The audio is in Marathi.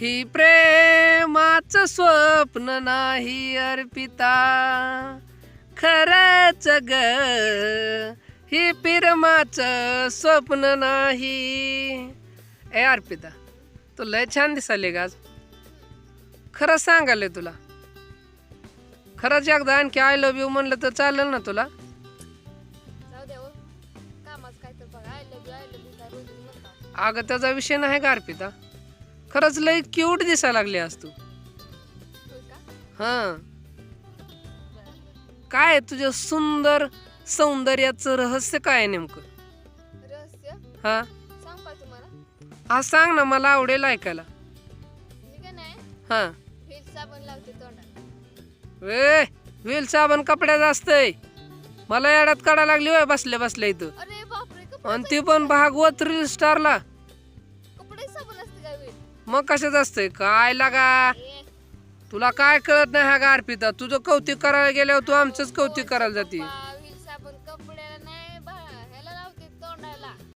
ही प्रेमाच स्वप्न नाही अर्पिता. खरंच ग ही प्रेमाच स्वप्न नाही. ए अर्पिता तू लय छान दिसाले का आज. खरंच सांगाले तुला. खरंच एकदा आणखी आय लव्ह यू म्हणलं तर चालेल ना तुला? हो. अगं त्याचा विषय नाही का अर्पिता? खरंच लय क्यूट दिसायला लागली आज तू. हां. काय आहे तुझं सुंदर सौंदर्याचं रहस्य काय नेमकं? रहस्य? हा. सांग का तुम्हाला. हा सांग ना मला आवडेल ऐकायला. हा. व्हील साबण लावते तोंडात. वे व्हील साबण कपड्यात असतंय. मला येड्यात काढा लागली होय बसल्या बसल्या इथं. आणि ती पण भागवत रील स्टारला कपडे साबण असते का व्हील? मग कशाच असतंय? काय लागा? तुला काय कळत नाही हा गारपिता? तुझं कौतुक करायला गेल्यावर तू आमचंच कौतिक करायला जाते.